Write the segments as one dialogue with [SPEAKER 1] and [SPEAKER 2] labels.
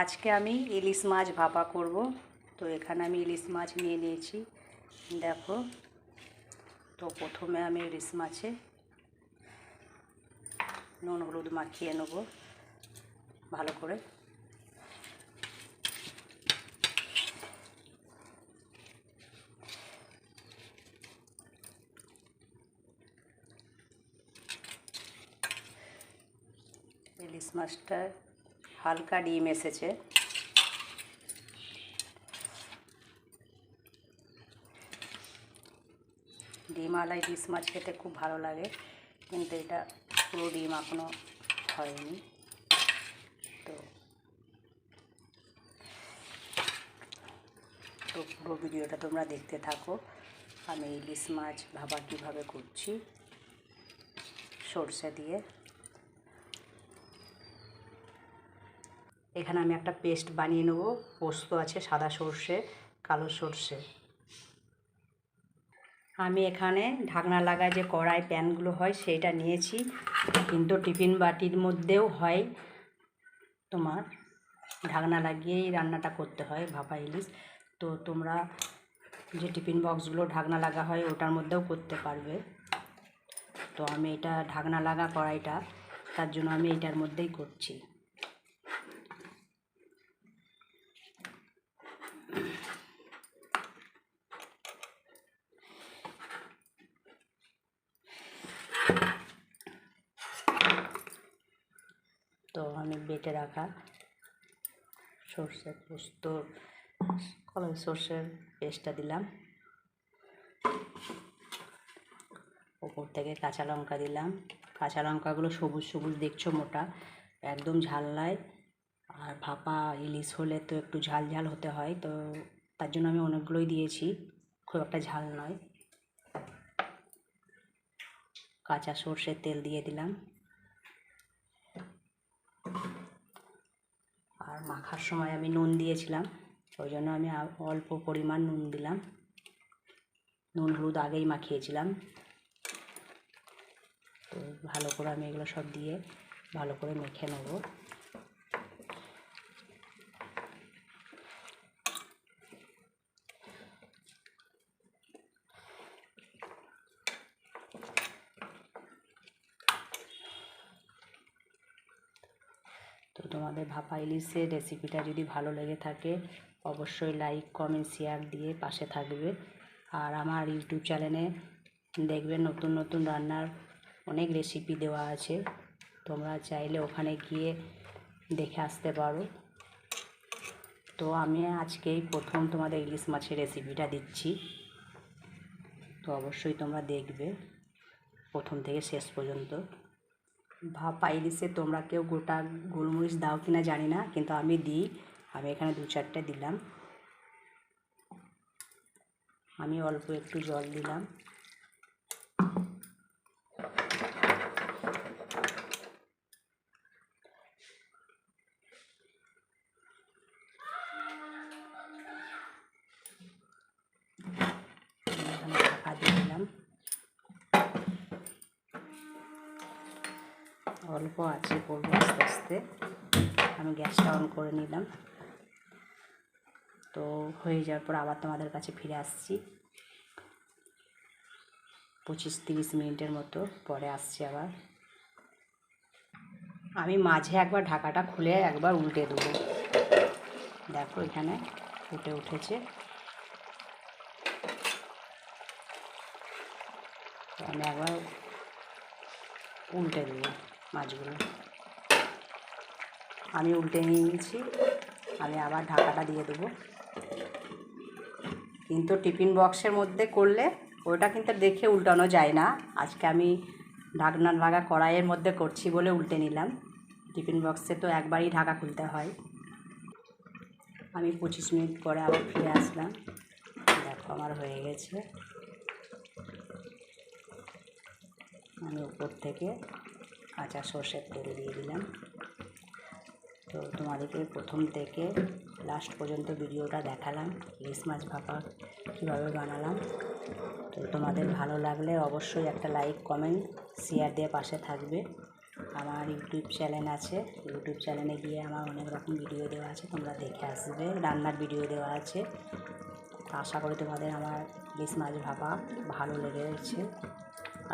[SPEAKER 1] আজকে আমি ইলিশ মাছ ভাপা করব। তো এখানে আমি ইলিশ মাছ নিয়ে নিয়েছি। দেখো, তো প্রথমে আমি ইলিশ মাছে নুন, হলুদ মাখিয়ে নেব ভালো করে। ইলিশ মাছটা হালকা ডিম এসেছে। ডিমওয়ালা ইলিশ মাছ খেতে খুব ভালো লাগে, কিন্তু এটা পুরো ডিম এখনও হয়নি। তো তো পুরো ভিডিওটা তোমরা দেখতে থাকো। আমি ইলিশ মাছ ভাবা কীভাবে করছি, সর্ষে দিয়ে। এখানে আমি একটা পেস্ট বানিয়ে নেব। পোস্ত আছে, সাদা সর্ষে, কালো সর্ষে। আমি এখানে ঢাকনা লাগা যে কড়াই প্যানগুলো হয়, সেইটা নিয়েছি। কিন্তু টিফিন বাটির মধ্যেও হয় তোমার। ঢাকনা লাগিয়েই রান্নাটা করতে হয়, ভাপা ইলিশ। তো তোমরা যে টিফিন বক্সগুলো ঢাকনা লাগা হয়, ওটার মধ্যেও করতে পারবে। তো আমি এটা ঢাকনা লাগা কড়াইটা, তার জন্য আমি এটার মধ্যেই করছি তো বেটে রাখা সর্ষে পোস্ত কলাই সর্ষের পেস্টটা দিলাম। ওপর থেকে কাঁচা লঙ্কা দিলাম। কাঁচা লঙ্কাগুলো সবুজ সবুজ দেখছ মোটা, একদম ঝাল নয় আর ভাপা ইলিশ হলে তো একটু ঝাল ঝাল হতে হয়, তো তার জন্য আমি অনেকগুলোই দিয়েছি, খুব একটা ঝাল নয়। কাঁচা সর্ষের তেল দিয়ে দিলাম। আর মাখার সময় আমি নুন দিয়েছিলাম, ওই জন্য আমি অল্প পরিমাণ নুন দিলাম। নুন হলুদ আগেই মাখিয়েছিলাম। তো ভালো করে আমি এগুলো সব দিয়ে ভালো করে মেখে নেব তো তোমাদের ভাপা ইলিশের রেসিপিটা যদি ভালো লেগে থাকে, অবশ্যই লাইক কমেন্ট শেয়ার দিয়ে পাশে থাকবে। আর আমার ইউটিউব চ্যানেলে দেখবে নতুন নতুন রান্নার অনেক রেসিপি দেওয়া আছে। তোমরা চাইলে ওখানে গিয়ে দেখে আসতে পারো। তো আমি আজকেই প্রথম তোমাদের ইলিশ মাছের রেসিপিটা দিচ্ছি। তো অবশ্যই তোমরা দেখবে প্রথম থেকে শেষ পর্যন্ত। ভাপা পাইলিশে তোমরা কেউ গোটা গোলমরিচ দাও কি না জানি না, কিন্তু আমি দিই। আমি এখানে দু চারটে দিলাম। আমি অল্প একটু জল দিলাম। অল্প আছে করব আস্তে আস্তে। আমি গ্যাসটা অন করে নিলাম। তো হয়ে যাওয়ার পর আবার তোমাদের কাছে ফিরে আসছি। পঁচিশ তিরিশ মিনিটের মতো পরে আসছি আবার। আমি মাঝে একবার ঢাকাটা খুলে একবার উল্টে দেবো। দেখো এখানে ফুটে উঠেছে। আমি একবার উল্টে দেবো মাছগুলো। আমি উল্টে নিয়ে নিয়েছি আমি আবার ঢাকাটা দিয়ে দেবো। কিন্তু টিফিন বক্সের মধ্যে করলে ওটা কিন্তু দেখে উল্টানো যায় না। আজকে আমি ঢাকনা লাগা কড়াইয়ের মধ্যে করছি বলে উল্টে নিলাম। টিফিন বক্সে তো একবারই ঢাকা খুলতে হয়। আমি পঁচিশ মিনিট পরে আবার ফিরে আসলাম। দেখো, আমার হয়ে গেছে। আমি উপর থেকে কাঁচা সর্ষের তেল দিয়ে দিলাম। তো তোমাদেরকে প্রথম থেকে লাস্ট পর্যন্ত ভিডিওটা দেখালাম, ইলিশ মাছ ভাপা কীভাবে বানালাম। তো তোমাদের ভালো লাগলে অবশ্যই একটা লাইক কমেন্ট শেয়ার দিয়ে পাশে থাকবে। আমার ইউটিউব চ্যানেল আছে, ইউটিউব চ্যানেলে গিয়ে আমার অনেক রকম ভিডিও দেওয়া আছে, তোমরা দেখে আসবে, রান্নার ভিডিও দেওয়া আছে। আশা করি তোমাদের আমার ইলিশ মাছ ভাপা ভালো লেগেছে,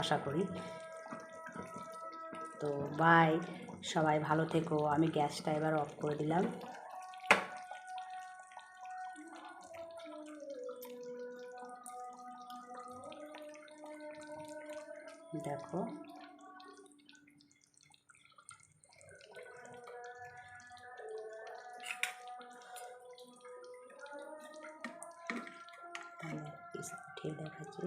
[SPEAKER 1] আশা করি। তো বাই সবাই ভালো থেকো। আমি গ্যাসটা এবার অফ করে দিলাম। দেখো। ঠিক দেখাচ্ছি।